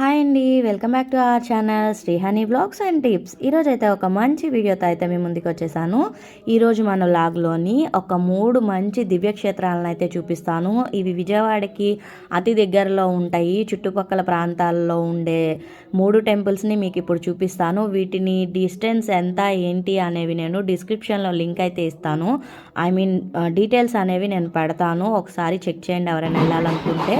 Hi అండి welcome back to our channel Srihani blogs and tips ఈరోజు అయితే ఒక మంచి వీడియోతో అయితే మీ ముందుకు వచ్చేసాను. ఈరోజు మన లాగ్లోని ఒక మూడు మంచి దివ్యక్షేత్రాలను అయితే చూపిస్తాను. ఇవి విజయవాడకి అతి దగ్గరలో ఉంటాయి. చుట్టుపక్కల ప్రాంతాల్లో ఉండే మూడు టెంపుల్స్ని మీకు ఇప్పుడు చూపిస్తాను. వీటిని డిస్టెన్స్ ఎంత ఏంటి అనేవి నేను డిస్క్రిప్షన్లో లింక్ అయితే ఇస్తాను. ఐ మీన్ డీటెయిల్స్ అనేవి నేను పెడతాను. ఒకసారి చెక్ చేయండి ఎవరైనా వెళ్ళాలనుకుంటే.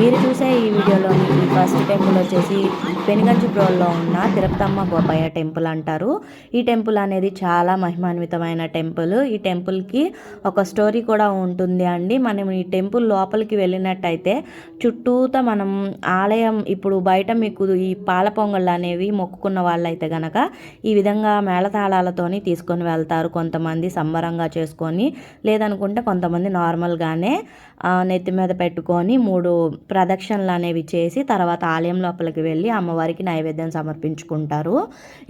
మీరు చూసే ఈ వీడియోలోని ఫస్ట్ టెంపుల్ వచ్చేసి పెనుగంచిప్రోల్లో ఉన్న తిరుపతమ్మ గోపయ్య టెంపుల్ అంటారు. ఈ టెంపుల్ అనేది చాలా మహిమాన్వితమైన టెంపుల్. ఈ టెంపుల్కి ఒక స్టోరీ కూడా ఉంటుంది అండి. మనం ఈ టెంపుల్ లోపలికి వెళ్ళినట్టయితే చుట్టూత మనం ఆలయం ఇప్పుడు బయట మీకు ఈ పాల పొంగళ్ళు అనేవి మొక్కుకున్న వాళ్ళైతే గనక ఈ విధంగా మేళతాళాలతోని తీసుకొని వెళ్తారు కొంతమంది సంబరంగా చేసుకొని లేదనుకుంటే కొంతమంది నార్మల్గానే నెత్తి మీద పెట్టుకొని మూడు ప్రదక్షిణలు అనేవి చేసి తర్వాత ఆలయం లోపలికి వెళ్ళి అమ్మవారికి నైవేద్యం సమర్పించుకుంటారు.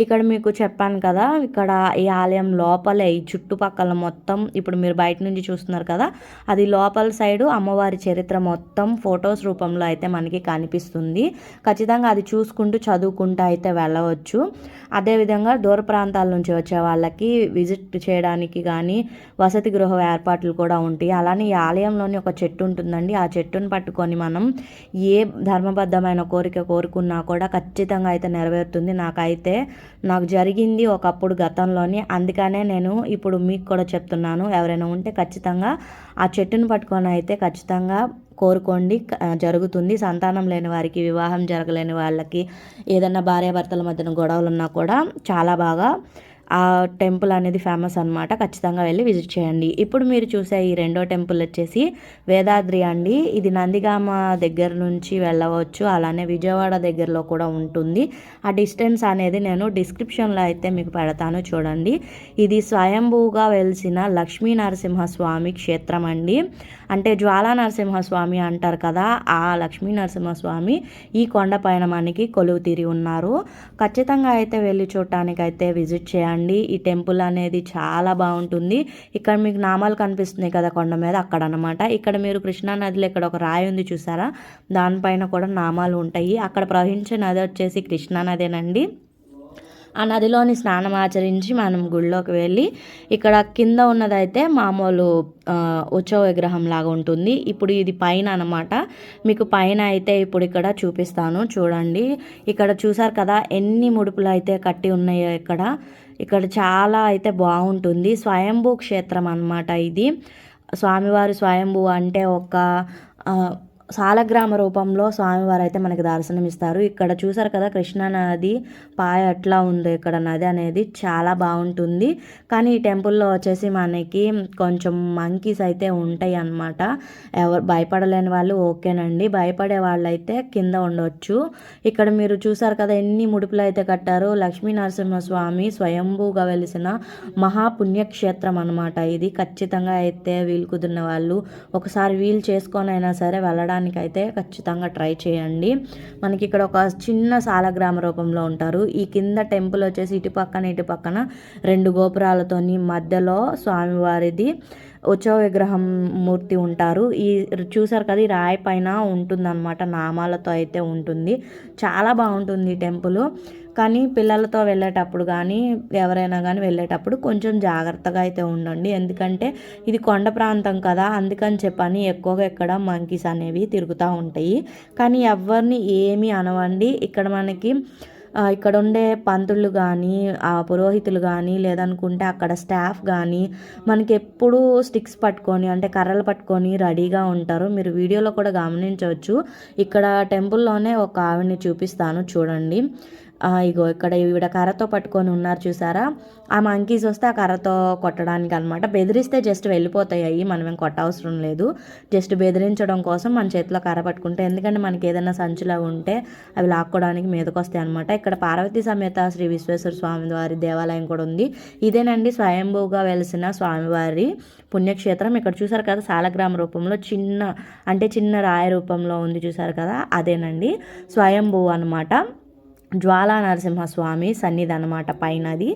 ఇక్కడ మీకు చెప్పాను కదా ఇక్కడ ఈ ఆలయం లోపలే ఈ చుట్టుపక్కల మొత్తం ఇప్పుడు మీరు బయట నుంచి చూస్తున్నారు కదా అది లోపల సైడు అమ్మవారి చరిత్ర మొత్తం ఫొటోస్ రూపంలో అయితే మనకి కనిపిస్తుంది. ఖచ్చితంగా అది చూసుకుంటూ చదువుకుంటూ అయితే వెళ్ళవచ్చు. అదేవిధంగా దూర ప్రాంతాల నుంచి వచ్చే వాళ్ళకి విజిట్ చేయడానికి కానీ వసతి గృహ ఏర్పాట్లు కూడా ఉంటాయి. అలానే ఈ ఆలయంలోని ఒక చెట్టు ఉంటుందండి. ఆ చెట్టును పట్టుకొని మనం ఏ ధర్మబద్ధమైన కోరిక కోరుకున్నా కూడా ఖచ్చితంగా అయితే నెరవేరుతుంది. నాకైతే నాకు జరిగింది ఒకప్పుడు గతంలోని. అందుకనే నేను ఇప్పుడు మీకు కూడా చెప్తున్నాను. ఎవరైనా ఉంటే ఖచ్చితంగా ఆ చెట్టును పట్టుకొని అయితే ఖచ్చితంగా కోరుకోండి. జరుగుతుంది. సంతానం లేని వారికి వివాహం జరగలేని వాళ్ళకి ఏదైనా భార్యాభర్తల మధ్యన గొడవలు ఉన్నా కూడా చాలా బాగా ఆ టెంపుల్ అనేది ఫేమస్ అనమాట ఖచ్చితంగా వెళ్ళి విజిట్ చేయండి. ఇప్పుడు మీరు చూసే ఈ రెండో టెంపుల్ వచ్చేసి వేదాద్రి అండి. ఇది నందిగామ దగ్గర నుంచి వెళ్ళవచ్చు. అలానే విజయవాడ దగ్గరలో కూడా ఉంటుంది. ఆ డిస్టెన్స్ అనేది నేను డిస్క్రిప్షన్లో అయితే మీకు పెడతాను చూడండి. ఇది స్వయంభూగా వెలిసిన లక్ష్మీ నరసింహస్వామి క్షేత్రం అండి. అంటే జ్వాలా నరసింహస్వామి అంటారు కదా ఆ లక్ష్మీ నరసింహస్వామి ఈ కొండపైన మనకి కొలువు తీరి ఉన్నారు. ఖచ్చితంగా అయితే వెళ్ళి చూడటానికి అయితే విజిట్ చేయండి. ఈ టెంపుల్ అనేది చాలా బాగుంటుంది. ఇక్కడ మీకు నామాలు కనిపిస్తున్నాయి కదా కొండ మీద అక్కడ అనమాట ఇక్కడ మీరు కృష్ణా నదిలో ఇక్కడ ఒక రాయి ఉంది చూసారా? దానిపైన కూడా నామాలు ఉంటాయి. అక్కడ ప్రవహించే నది వచ్చేసి కృష్ణా నదేనండి. ఆ నదిలోని స్నానం ఆచరించి మనం గుళ్ళోకి వెళ్ళి ఇక్కడ కింద ఉన్నదైతే మామూలు ఉత్సవ విగ్రహం లాగా ఉంటుంది. ఇప్పుడు ఇది పైన అనమాట మీకు పైన అయితే ఇప్పుడు ఇక్కడ చూపిస్తాను. చూడండి. ఇక్కడ చూసారు కదా ఎన్ని ముడుపులు అయితే కట్టి ఉన్నాయో ఇక్కడ. ఇక్కడ చాలా అయితే బాగుంటుంది. స్వయంభూ క్షేత్రం అనమాట ఇది. స్వామివారి స్వయంభూ అంటే ఒక సాలగ్రామ రూపంలో స్వామివారు అయితే మనకి దర్శనమిస్తారు. ఇక్కడ చూసారు కదా కృష్ణా నది పాయ ఎట్లా ఉందో ఇక్కడ నది అనేది చాలా బాగుంటుంది. కానీ ఈ టెంపుల్లో వచ్చేసి మనకి కొంచెం మంకీస్ అయితే ఉంటాయి అన్నమాట ఎవరు భయపడలేని వాళ్ళు ఓకేనండి. భయపడే వాళ్ళు అయితే కింద ఉండవచ్చు ఇక్కడ మీరు చూసారు కదా ఎన్ని ముడుపులు అయితే కట్టారు. లక్ష్మీ నరసింహస్వామి స్వయంభూగా వెలిసిన మహాపుణ్యక్షేత్రం అనమాట ఇది. ఖచ్చితంగా అయితే వీలు కుదిరిన వాళ్ళు ఒకసారి వీలు చేసుకొని అయినా సరే వెళ్ళడానికి వెళ్ళడానికి ఖచ్చితంగా ట్రై చేయండి. మనకి ఇక్కడ ఒక చిన్న సాలగ్రామ రూపంలో ఉంటారు. ఈ కింద టెంపుల్ వచ్చేసి ఇటు పక్కన ఇటు పక్కన రెండు గోపురాలతోని మధ్యలో స్వామివారిది ఉత్సవ విగ్రహం మూర్తి ఉంటారు. ఈ చూసారు కదా ఈ రాయి పైన ఉంటుందన్నమాట నామాలతో అయితే ఉంటుంది. చాలా బాగుంటుంది ఈ టెంపుల్. కానీ పిల్లలతో వెళ్ళేటప్పుడు కానీ ఎవరైనా కానీ వెళ్ళేటప్పుడు కొంచెం జాగ్రత్తగా అయితే ఉండండి. ఎందుకంటే ఇది కొండ ప్రాంతం కదా అందుకని చెప్పని ఎక్కువగా ఇక్కడ మంకీస్ అనేవి తిరుగుతూ ఉంటాయి. కానీ ఎవరిని ఏమీ అనవండి. ఇక్కడ మనకి ఇక్కడ ఉండే పంతులు కానీ ఆ పురోహితులు కానీ లేదనుకుంటే అక్కడ స్టాఫ్ కానీ మనకి ఎప్పుడూ స్టిక్స్ పట్టుకొని అంటే కర్రలు పట్టుకొని రెడీగా ఉంటారు. మీరు వీడియోలో కూడా గమనించవచ్చు. ఇక్కడ టెంపుల్లోనే ఒక ఆవిడని చూపిస్తాను చూడండి. ఇగో ఇక్కడ ఈవిడ కర్రతో పట్టుకొని ఉన్నారు చూసారా? ఆ మంకీస్ వస్తే ఆ కర్రతో కొట్టడానికి అనమాట బెదిరిస్తే జస్ట్ వెళ్ళిపోతాయి. మనం ఏం కొట్టవసరం లేదు. జస్ట్ బెదిరించడం కోసం మన చేతిలో కర్ర పట్టుకుంటే ఎందుకంటే మనకి ఏదైనా సంచులో ఉంటే అవి లాక్కోవడానికి మీదకి వస్తాయి అనమాట ఇక్కడ పార్వతీ సమేత శ్రీ విశ్వేశ్వర స్వామి వారి దేవాలయం కూడా ఉంది. ఇదేనండి స్వయంభూగా వెలిసిన స్వామివారి పుణ్యక్షేత్రం. ఇక్కడ చూసారు కదా సాలగ్రామ రూపంలో చిన్న అంటే చిన్న రాయ రూపంలో ఉంది చూసారు కదా అదేనండి స్వయంభూ అనమాట జ్వాలా నరసింహస్వామి సన్నిధి అనమాట పైనది.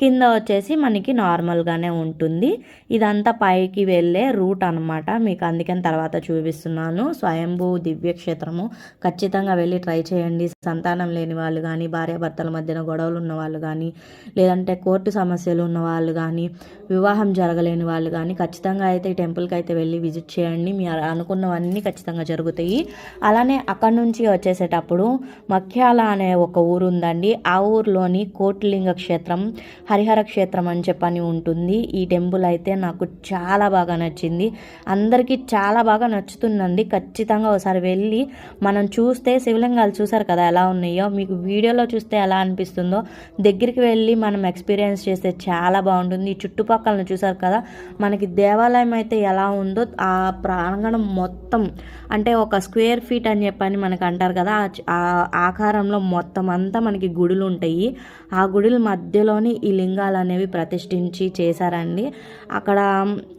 కింద వచ్చేసి మనకి నార్మల్గానే ఉంటుంది. ఇదంతా పైకి వెళ్ళే రూట్ అనమాట మీకు అందుకని తర్వాత చూపిస్తున్నాను. స్వయంభూ దివ్యక్షేత్రము. ఖచ్చితంగా వెళ్ళి ట్రై చేయండి. సంతానం లేని వాళ్ళు కానీ భార్యాభర్తల మధ్యన గొడవలు ఉన్న వాళ్ళు కానీ లేదంటే కోర్టు సమస్యలు ఉన్న వాళ్ళు కానీ వివాహం జరగలేని వాళ్ళు కానీ ఖచ్చితంగా అయితే ఈ టెంపుల్కి అయితే వెళ్ళి విజిట్ చేయండి. మీ అనుకున్నవన్నీ ఖచ్చితంగా జరుగుతాయి. అలానే అక్కడ నుంచి వచ్చేసేటప్పుడు మఖ్యాల అనే ఒక ఒక ఊరు ఉందండి ఆ ఊర్లోని కోటిలింగ క్షేత్రం హరిహర క్షేత్రం అని చెప్పని ఉంటుంది. ఈ టెంపుల్ అయితే నాకు చాలా బాగా నచ్చింది. అందరికీ చాలా బాగా నచ్చుతుందండి. ఖచ్చితంగా ఒకసారి వెళ్ళి మనం చూస్తే శివలింగాలు చూసారు కదా ఎలా ఉన్నాయో మీకు వీడియోలో చూస్తే ఎలా అనిపిస్తుందో దగ్గరికి వెళ్ళి మనం ఎక్స్పీరియన్స్ చేస్తే చాలా బాగుంటుంది. ఈ చుట్టుపక్కలను చూసారు కదా మనకి దేవాలయం అయితే ఎలా ఉందో ఆ ప్రాంగణం మొత్తం అంటే ఒక స్క్వేర్ ఫీట్ అని చెప్పని మనకు అంటారు కదా ఆ ఆకారంలో మొత్తం అంతా మనకి గుడులు ఉంటాయి ఆ గుడుల మధ్యలోని ఈ లింగాలు అనేవి ప్రతిష్ఠించి చేశారండి. అక్కడ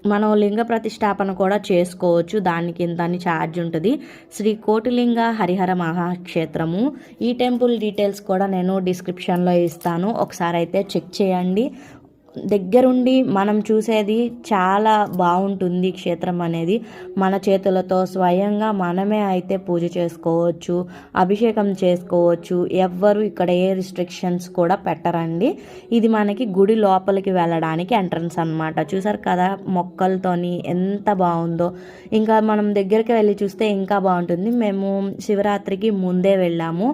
మనం లింగ ప్రతిష్టాపన కూడా చేసుకోవచ్చు. దానికి ఇంత అని ఛార్జ్ ఉంటుంది. శ్రీ కోటిలింగ హరిహర మహాక్షేత్రము. ఈ టెంపుల్ డీటెయిల్స్ కూడా నేను డిస్క్రిప్షన్లో ఇస్తాను. ఒకసారి అయితే చెక్ చేయండి. దగ్గరుండి మనం చూసేది చాలా బాగుంటుంది క్షేత్రం అనేది. మన చేతులతో స్వయంగా మనమే అయితే పూజ చేసుకోవచ్చు అభిషేకం చేసుకోవచ్చు. ఎవ్వరు ఇక్కడ ఏ రిస్ట్రిక్షన్స్ కూడా పెట్టరండి. ఇది మనకి గుడి లోపలికి వెళ్ళడానికి ఎంట్రన్స్ అనమాట చూసారు కదా మొక్కలతోని ఎంత బాగుందో. ఇంకా మనం దగ్గరికి వెళ్ళి చూస్తే ఇంకా బాగుంటుంది. మేము శివరాత్రికి ముందే వెళ్ళాము.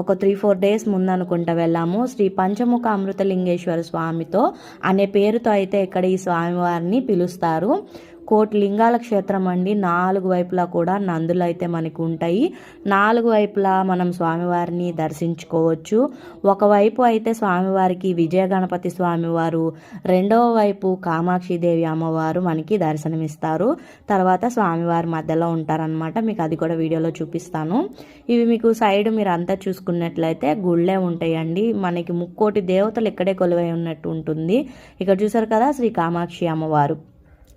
ఒక త్రీ ఫోర్ డేస్ ముందనుకుంట వెళ్ళాము. శ్రీ పంచముఖ అమృతలింగేశ్వర స్వామితో అనే పేరుతో అయితే ఇక్కడ ఈ స్వామివారిని పిలుస్తారు. కోటి లింగాల క్షేత్రం అండి. నాలుగు వైపులా కూడా నందులు అయితే మనకు ఉంటాయి. నాలుగు వైపులా మనం స్వామివారిని దర్శించుకోవచ్చు. ఒకవైపు అయితే స్వామివారికి విజయ గణపతి స్వామివారు రెండవ వైపు కామాక్షిదేవి అమ్మవారు మనకి దర్శనమిస్తారు. తర్వాత స్వామివారి మధ్యలో ఉంటారనమాట మీకు అది కూడా వీడియోలో చూపిస్తాను. ఇవి మీకు సైడ్ మీరు అంతా చూసుకున్నట్లయితే గుళ్ళే ఉంటాయండి. మనకి ముక్కోటి దేవతలు ఇక్కడే కొలువై ఉన్నట్టు ఉంటుంది. ఇక్కడ చూసారు కదా శ్రీ కామాక్షి అమ్మవారు.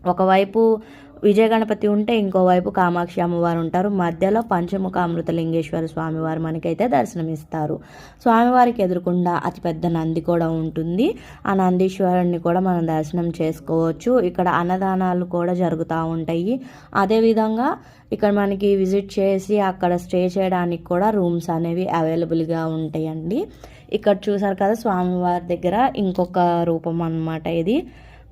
ఒకవైపు విజయ గణపతి ఉంటే ఇంకోవైపు కామాక్షి అమ్మవారు ఉంటారు. మధ్యలో పంచముఖ అమృతలింగేశ్వర స్వామివారు మనకైతే దర్శనమిస్తారు. స్వామివారికి ఎదురుకుండా అతిపెద్ద నంది కూడా ఉంటుంది. ఆ నందీశ్వరుణ్ణి కూడా మనం దర్శనం చేసుకోవచ్చు. ఇక్కడ అన్నదానాలు కూడా జరుగుతూ ఉంటాయి. అదేవిధంగా ఇక్కడ మనకి విజిట్ చేసి అక్కడ స్టే చేయడానికి కూడా రూమ్స్ అనేవి అవైలబుల్గా ఉంటాయండి. ఇక్కడ చూసారు కదా స్వామివారి దగ్గర ఇంకొక రూపం అనమాట ఇది.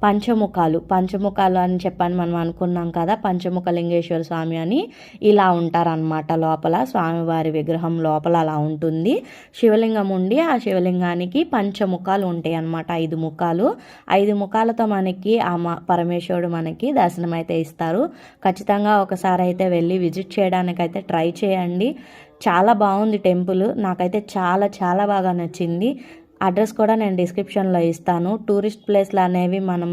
పంచముఖాలు. పంచముఖాలు అని చెప్పాను మనం అనుకున్నాం కదా పంచముఖ లింగేశ్వర స్వామి అని ఇలా ఉంటారనమాట లోపల స్వామివారి విగ్రహం లోపల అలా ఉంటుంది. శివలింగం ఉండి ఆ శివలింగానికి పంచముఖాలు ఉంటాయి అన్నమాట ఐదు ముఖాలు. ఐదు ముఖాలతో మనకి ఆ పరమేశ్వరుడు మనకి దర్శనం అయితే ఇస్తారు. ఖచ్చితంగా ఒకసారి అయితే వెళ్ళి విజిట్ చేయడానికి అయితే ట్రై చేయండి. చాలా బాగుంది టెంపుల్. నాకైతే చాలా చాలా బాగా నచ్చింది. అడ్రస్ కూడా నేను డిస్క్రిప్షన్లో ఇస్తాను. టూరిస్ట్ ప్లేస్లు అనేవి మనం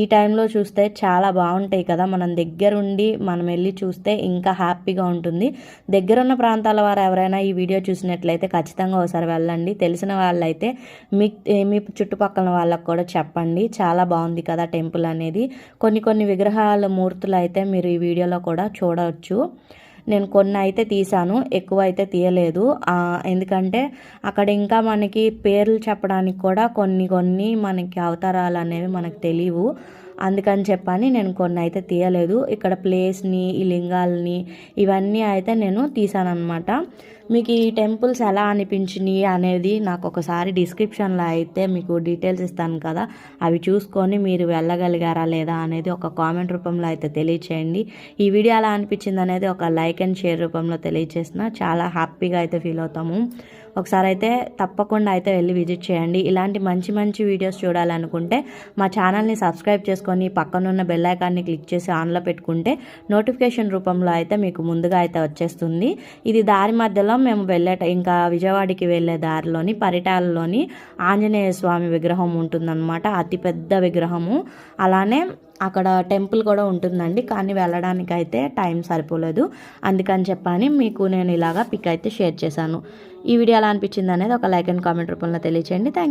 ఈ టైంలో చూస్తే చాలా బాగుంటాయి కదా. మనం దగ్గరుండి మనం వెళ్ళి చూస్తే ఇంకా హ్యాపీగా ఉంటుంది. దగ్గరున్న ప్రాంతాల వారు ఎవరైనా ఈ వీడియో చూసినట్లయితే ఖచ్చితంగా ఒకసారి వెళ్ళండి. తెలిసిన వాళ్ళైతే మీ మీ చుట్టుపక్కల వాళ్ళకు కూడా చెప్పండి. చాలా బాగుంది కదా టెంపుల్ అనేది. కొన్ని కొన్ని విగ్రహాల మూర్తులు అయితే మీరు ఈ వీడియోలో కూడా చూడవచ్చు. నేను కొన్ని అయితే తీసాను ఎక్కువ అయితే తీయలేదు. ఎందుకంటే అక్కడ ఇంకా మనకి పేర్లు చెప్పడానికి కూడా కొన్ని కొన్ని మనకి అవతారాలు అనేవి మనకు తెలియవు. అందుకని చెప్పని నేను కొన్ని అయితే తీయలేదు. ఇక్కడ ప్లేస్ని ఈ లింగాలని ఇవన్నీ అయితే నేను తీసానమాట మీకు ఈ టెంపుల్స్ ఎలా అనిపించినాయి అనేది నాకు ఒకసారి డిస్క్రిప్షన్లో అయితే మీకు డీటెయిల్స్ ఇస్తాను కదా. అవి చూసుకొని మీరు వెళ్ళగలిగారా లేదా అనేది ఒక కామెంట్ రూపంలో అయితే తెలియచేయండి. ఈ వీడియో ఎలా అనిపించింది అనేది ఒక లైక్ అండ్ షేర్ రూపంలో తెలియచేసిన. చాలా హ్యాపీగా అయితే ఫీల్ అవుతాము. ఒకసారి అయితే తప్పకుండా అయితే వెళ్ళి విజిట్ చేయండి. ఇలాంటి మంచి మంచి వీడియోస్ చూడాలనుకుంటే మా ఛానల్ని సబ్స్క్రైబ్ చేసుకొని పక్కనున్న బెల్ ఐకాన్ని క్లిక్ చేసి ఆన్లో పెట్టుకుంటే నోటిఫికేషన్ రూపంలో అయితే మీకు ముందుగా అయితే వచ్చేస్తుంది. ఇది దారి మధ్యలో మేము వెళ్ళేట ఇంకా విజయవాడకి వెళ్ళే దారిలోని పరిటాలలోని ఆంజనేయ స్వామి విగ్రహం ఉంటుందన్నమాట. అతిపెద్ద విగ్రహము. అలానే అక్కడ టెంపుల్ కూడా ఉంటుందండి కానీ వెళ్ళడానికి అయితే టైం సరిపోలేదు. అందుకని చెప్పని మీకు నేను ఇలాగా పిక్ అయితే షేర్ చేశాను. ఈ వీడియో ఎలా అనిపించింది అనేది ఒక లైక్ అండ్ కామెంట్ రూపంలో తెలియచేయండి. థ్యాంక్